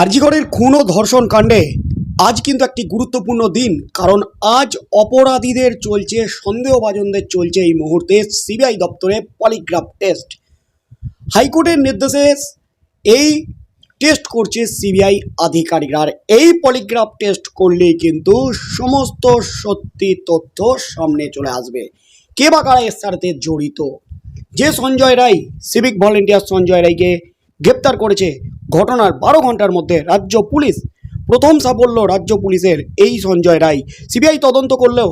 আরজিগড়ের খুন ও ধর্ষণ কাণ্ডে আজ কিন্তু একটি গুরুত্বপূর্ণ দিন, কারণ আজ অপরাধীদের চলছে, সন্দেহভাজনদের চলছে এই মুহূর্তে সিবিআই দপ্তরে পলিগ্রাফ টেস্ট। হাইকোর্টের নির্দেশে এই টেস্ট করছে সিবিআই আধিকারিকরা, আর এই পলিগ্রাফ টেস্ট করলেই কিন্তু সমস্ত সত্যি তথ্য সামনে চলে আসবে। কে বা কারা এর সাথে জড়িত? যে সঞ্জয় রায়, সিভিক ভলেন্টিয়ার সঞ্জয় রায়কে গ্রেপ্তার করেছে। ঘটনার বারো ঘণ্টার মধ্যে রাজ্য পুলিশ। প্রথম সাফল্য রাজ্য পুলিশের এই সঞ্জয় রায়। সিবিআই তদন্ত করলেও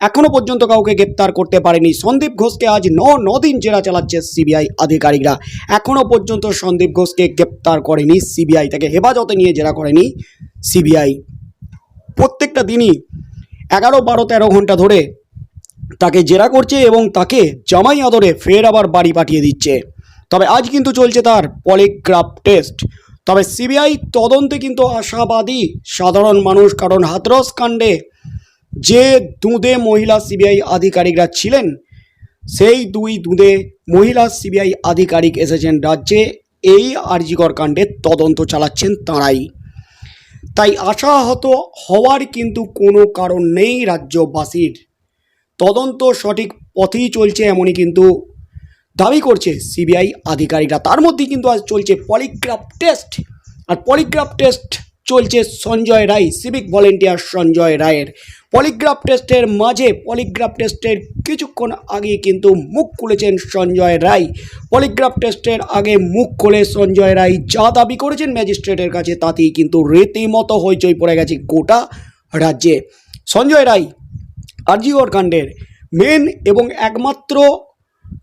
এখনও পর্যন্ত কাউকে গ্রেপ্তার করতে পারেনি। সন্দীপ ঘোষকে আজ ন দিন জেরা চালাচ্ছে সিবিআই আধিকারিকরা। এখনও পর্যন্ত সন্দীপ ঘোষকে গ্রেপ্তার করেনি সিবিআই। তাকে হেফাজতে নিয়ে জেরা করেনি সিবিআই। প্রত্যেকটা দিনই এগারো, বারো, তেরো ঘণ্টা ধরে তাকে জেরা করছে এবং তাকে জামাই আদরে ফের আবার বাড়ি পাঠিয়ে দিচ্ছে। তবে আজ কিন্তু চলছে তার পলিগ্রাফ টেস্ট। তবে সিবিআই তদন্তে কিন্তু আশাবাদী সাধারণ মানুষ, কারণ হাতরস কাণ্ডে যে দুঁদে মহিলা সিবিআই আধিকারিকরা ছিলেন, সেই দুই দুঁদে মহিলা সিবিআই আধিকারিক এসেছেন রাজ্যে। এই আরজিকর কাণ্ডে তদন্ত চালাচ্ছেন তাঁরাই। তাই আশাহত হওয়ার কিন্তু কোনো কারণ নেই রাজ্যবাসীর। তদন্ত সঠিক পথেই চলছে, এমনই কিন্তু দাবি করছে সিবিআই আধিকারিকরা। তার মধ্যেই কিন্তু আজ চলছে পলিগ্রাফ টেস্ট। আর পলিগ্রাফ টেস্ট চলছে সঞ্জয় রায়, সিভিক ভলেন্টিয়ার সঞ্জয় রায়ের। পলিগ্রাফ টেস্টের মাঝে, পলিগ্রাফ টেস্টের কিছুক্ষণ আগে কিন্তু মুখ খুলেছেন সঞ্জয় রায়। পলিগ্রাফ টেস্টের আগে মুখ খুলে সঞ্জয় রায় যা দাবি করেছেন ম্যাজিস্ট্রেটের কাছে, তাতেই কিন্তু রীতিমতো হইচই পড়ে গেছে গোটা রাজ্যে। সঞ্জয় রায় আরজিগড় কাণ্ডের মেন এবং একমাত্র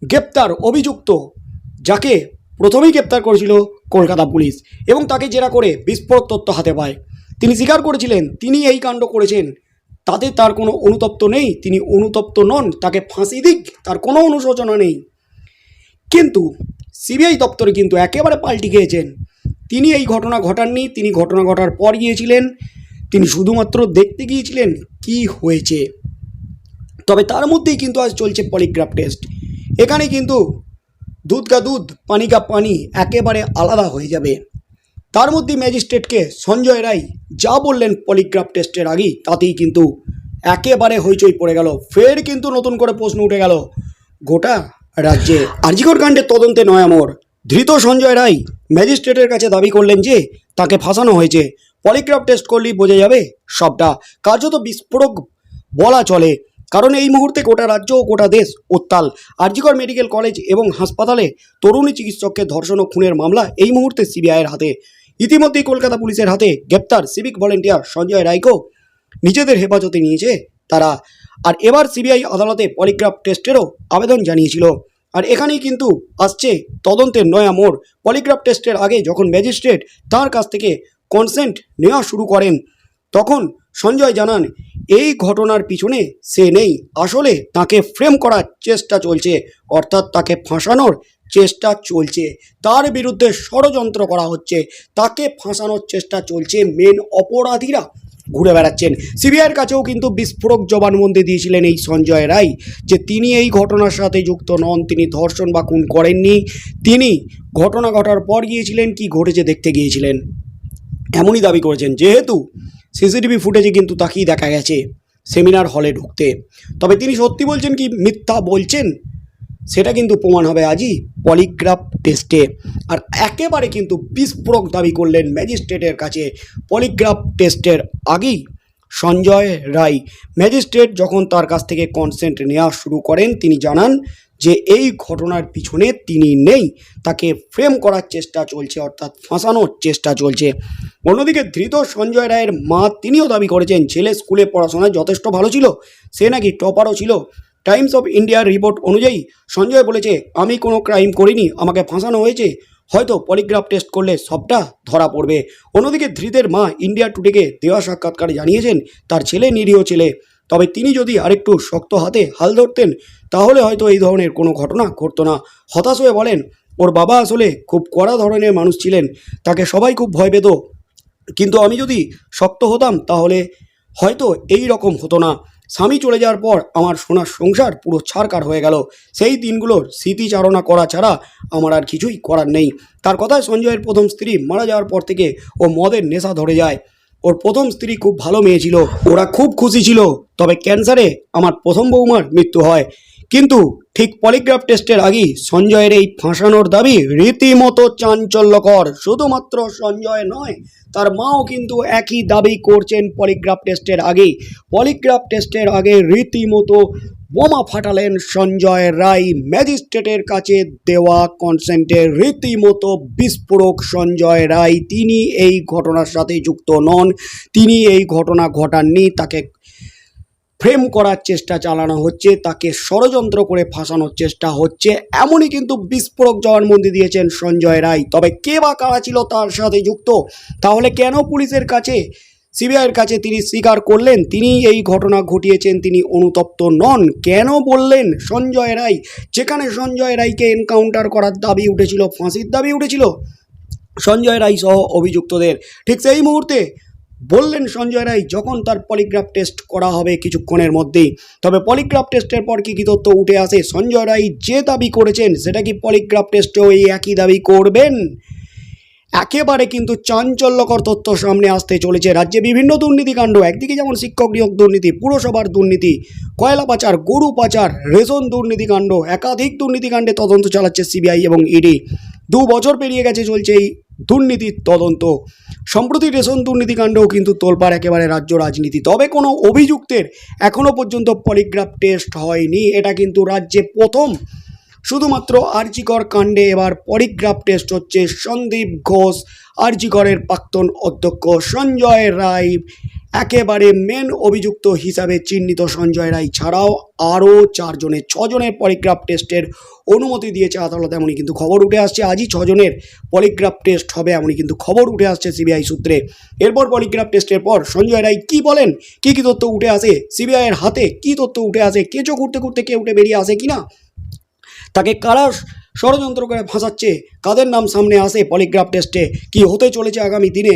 গ্রেপ্তার অভিযুক্ত, যাকে প্রথমেই গ্রেপ্তার করেছিল কলকাতা পুলিশ এবং তাকে জেরা করে বিস্ফোরক তথ্য হাতে পায়। তিনি স্বীকার করেছিলেন, তিনি এই কাণ্ড করেছেন। তাতে তার কোনো অনুতপ্ত নেই, তিনি অনুতপ্ত নন, তাকে ফাঁসি দিক, তার কোনো অনুশোচনা নেই। কিন্তু সিবিআই দপ্তরে কিন্তু একেবারে পাল্টি খেয়েছেন। তিনি এই ঘটনা ঘটাননি, তিনি ঘটনা ঘটার পর গিয়েছিলেন, তিনি শুধুমাত্র দেখতে গিয়েছিলেন কি হয়েছে। তবে তার মধ্যেই কিন্তু আজ চলছে পলিগ্রাফ টেস্ট। এখানে কিন্তু দুধ কা দুধ, পানি কা পানি একেবারে আলাদা হয়ে যাবে। তার মধ্যে ম্যাজিস্ট্রেটকে সঞ্জয় রায় যা বললেন পলিগ্রাফ টেস্টের আগেই, তাতেই কিন্তু একেবারে হইচই পড়ে গেল। ফের কিন্তু নতুন করে প্রশ্ন উঠে গেল, গোটা রাজ্যে আরজিকর কাণ্ডের তদন্তে নয়ামর ধৃত সঞ্জয় রায় ম্যাজিস্ট্রেটের কাছে দাবি করলেন যে, তাকে ফাঁসানো হয়েছে। পলিগ্রাফ টেস্ট করলেই বোঝা যাবে সবটা। কার্যত বিস্ফোরক বলা চলে। কারণ এই মুহূর্তে গোটা রাজ্য ও গোটা দেশ উত্তাল। আরজিকর মেডিকেল কলেজ এবং হাসপাতালে তরুণী চিকিৎসককে ধর্ষণ ও খুনের মামলা এই মুহূর্তে সিবিআইয়ের হাতে। ইতিমধ্যেই কলকাতা পুলিশের হাতে গ্রেপ্তার সিভিক ভলেন্টিয়ার সঞ্জয় রায়কেও নিজেদের হেফাজতে নিয়েছে তারা। আর এবার সিবিআই আদালতে পলিগ্রাফ টেস্টেরও আবেদন জানিয়েছিল। আর এখানেই কিন্তু আসছে তদন্তের নয়া মোড়। পলিগ্রাফ টেস্টের আগে যখন ম্যাজিস্ট্রেট তার কাছ থেকে কনসেন্ট নেওয়া শুরু করেন, তখন সঞ্জয় জানান এই ঘটনার পিছনে সে নেই। আসলে তাকে ফ্রেম করার চেষ্টা চলছে, অর্থাৎ তাকে ফাঁসানোর চেষ্টা চলছে। তার বিরুদ্ধে ষড়যন্ত্র করা হচ্ছে। তাকে ফাঁসানোর চেষ্টা চলছে মেন অপরাধীরা। ঘুরে বেড়াচ্ছেন। সিবিআইয়ের কাছেও কিন্তু বিস্ফোরক জবানবন্দি দিয়েছিলেন এই সঞ্জয় রায় যে তিনি এই ঘটনার সাথে যুক্ত নন, তিনি ধর্ষণ বা খুন করেননি। তিনি ঘটনা ঘটার পর গিয়েছিলেন, কি ঘটেছে দেখতে গিয়েছিলেন। এমনই দাবি করেছেন, যেহেতু সিসিটিভি ফুটেজে কিন্তু তাকেই দেখা গেছে সেমিনার হলে ঢুকতে। তবে তিনি সত্যি বলছেন কি, মিথ্যা বলছেন? সেটা কিন্তু প্রমাণ হবে আজই পলিগ্রাফ টেস্টে। আর একেবারে কিন্তু বিস্ফোরক দাবি করলেন ম্যাজিস্ট্রেটের কাছে পলিগ্রাফ টেস্টের আগেই সঞ্জয় রায়। ম্যাজিস্ট্রেট যখন তার কাছ থেকে কনসেন্ট নেওয়া শুরু করেন, তিনি জানান যে এই ঘটনার পিছনে তিনি নেই, তাকে ফ্রেম করার চেষ্টা চলছে, অর্থাৎ ফাঁসানোর চেষ্টা চলছে। অন্যদিকে ধৃত সঞ্জয় রায়ের মা তিনিও দাবি করেছেন, ছেলে স্কুলে পড়াশোনায় যথেষ্ট ভালো ছিল, সে নাকি টপারও ছিল। টাইমস অফ ইন্ডিয়ার রিপোর্ট অনুযায়ী সঞ্জয় বলেছে, আমি কোনো ক্রাইম করিনি, আমাকে ফাঁসানো হয়েছে। হয়তো পলিগ্রাফ টেস্ট করলে সবটা ধরা পড়বে। অন্যদিকে ধৃতের মা ইন্ডিয়া টুডেকে দেওয়া সাক্ষাৎকারে জানিয়েছেন, তার ছেলে নিরীহ ছেলে। তবে তিনি যদি আরেকটু শক্ত হাতে হাল ধরতেন, তাহলে হয়তো এই ধরনের কোনো ঘটনা ঘটতো না। হতাশ হয়ে বলেন, ওর বাবা আসলে খুব কড়া ধরনের মানুষ ছিলেন, তাকে সবাই খুব ভয় পেত। কিন্তু আমি যদি শক্ত হতাম, তাহলে হয়তো এই রকম হতো না। স্বামী চলে যাওয়ার পর আমার সোনার সংসার পুরো ছাড়কার হয়ে গেল। সেই দিনগুলোর স্মৃতিচারণা করা ছাড়া আমার আর কিছুই করার নেই। তার কথায় সঞ্জয়ের প্রথম স্ত্রী মারা যাওয়ার পর থেকে ও মদের নেশা ধরে যায়। ওর প্রথম স্ত্রী খুব ভালো মেয়ে ছিল, ওরা খুব খুশি ছিল। তবে ক্যান্সারে আমার প্রথম বৌমার মৃত্যু হয়। কিন্তু ঠিক পলিগ্রাফ টেস্টের আগেই সঞ্জয়ের এই ফাঁসানোর দাবি রীতিমতো চাঞ্চল্যকর। শুধুমাত্র সঞ্জয় নয়, তার মাও কিন্তু একই দাবি করছেন পলিগ্রাফ টেস্টের আগেই। পলিগ্রাফ টেস্টের আগে রীতিমতো বোমা ফাটালেন সঞ্জয় রায় ম্যাজিস্ট্রেটের কাছে দেওয়া কনসেন্টের রীতিমতো বিস্ফোরক সঞ্জয় রায়, তিনি এই ঘটনার সাথে যুক্ত নন, তিনি এই ঘটনা ঘটাননি, তাকে ফ্রেম করার চেষ্টা চালানো হচ্ছে, তাকে ষড়যন্ত্র করে ফাঁসানোর চেষ্টা হচ্ছে, এমনই কিন্তু বিস্ফোরক জবানবন্দি দিয়েছেন সঞ্জয় রায়। তবে কে বা কারা ছিল তার সাথে যুক্ত? তাহলে কেন পুলিশের কাছে, সিবিআইয়ের কাছে তিনি স্বীকার করলেন? তিনি এই ঘটনা ঘটিয়েছেন, তিনি অনুতপ্ত নন। কেন বললেন সঞ্জয় রায়? যেখানে সঞ্জয় রায়কে এনকাউন্টার করার দাবি উঠেছিল, ফাঁসির দাবি উঠেছিল, সঞ্জয় রায় সহ অভিযুক্তদের। ঠিক সেই মুহূর্তে বললেন সঞ্জয় রায়, যখন তার পলিগ্রাফ টেস্ট করা হবে কিছুক্ষণের মধ্যেই, তবে পলিগ্রাফ টেস্টের পর কী কী তথ্য উঠে আসে? সঞ্জয় রায় যে দাবি করেছেন, সেটা কি পলিগ্রাফ টেস্টেও এই একই দাবি করবেন? একেবারে কিন্তু চাঞ্চল্যকর তথ্য সামনে আসতে চলেছে রাজ্যে বিভিন্ন দুর্নীতিকাণ্ড একদিকে যেমন শিক্ষক নিয়োগ দুর্নীতি, পুরসভার দুর্নীতি, কয়লা পাচার, গরু পাচার, রেশন দুর্নীতিকাণ্ড একাধিক দুর্নীতিকাণ্ডে তদন্ত চালাচ্ছে সিবিআই এবং ইডি। দু বছর পেরিয়ে গেছে চলছে এই দুর্নীতির তদন্ত। সম্প্রতি রেশন দুর্নীতিকাণ্ডও কিন্তু তোলপাড় একেবারে রাজ্য রাজনীতি। তবে কোনো অভিযুক্তের এখনও পর্যন্ত পলিগ্রাফ টেস্ট হয়নি। এটা কিন্তু রাজ্যে প্রথম। শুধুমাত্র আরজিকর কাণ্ডে এবার পলিগ্রাফ টেস্ট হচ্ছে সন্দীপ ঘোষ, আরজিকরের প্রাক্তন অধ্যক্ষ সঞ্জয় রায় একেবারে মেন অভিযুক্ত হিসাবে চিহ্নিত সঞ্জয় রায় ছাড়াও আরও চারজনের, ছজনের পলিগ্রাফ টেস্টের অনুমতি দিয়েছে আদালত, এমনই কিন্তু খবর উঠে আসছে। আজই ছজনের পলিগ্রাফ টেস্ট হবে, এমনই কিন্তু খবর উঠে আসছে সিবিআই সূত্রে। এরপর পলিগ্রাফ টেস্টের পর সঞ্জয় রায় কী বলেন? কী কী তথ্য উঠে আসে? সিবিআইয়ের হাতে কী তথ্য উঠে আসে? কেঁচো ঘুরতে ঘুরতে কে উঠে বেরিয়ে আসে কিনা? তাকে কারা ষড়যন্ত্র করে ফাঁসাচ্ছে? কাদের নাম সামনে আসে পলিগ্রাফ টেস্টে কি হতে চলেছে আগামী দিনে?